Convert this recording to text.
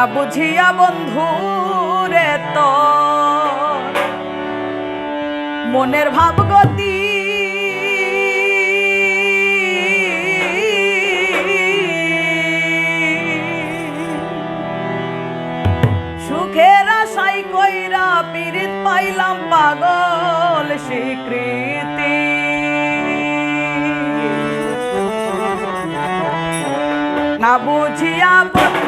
না বুঝিয়া বন্ধু রে তো মনের ভাব গতি সুখের আশাই কইরা পীড়িত পাইলাম পাগল স্বীকৃতি। না বুঝিয়া বন্ধু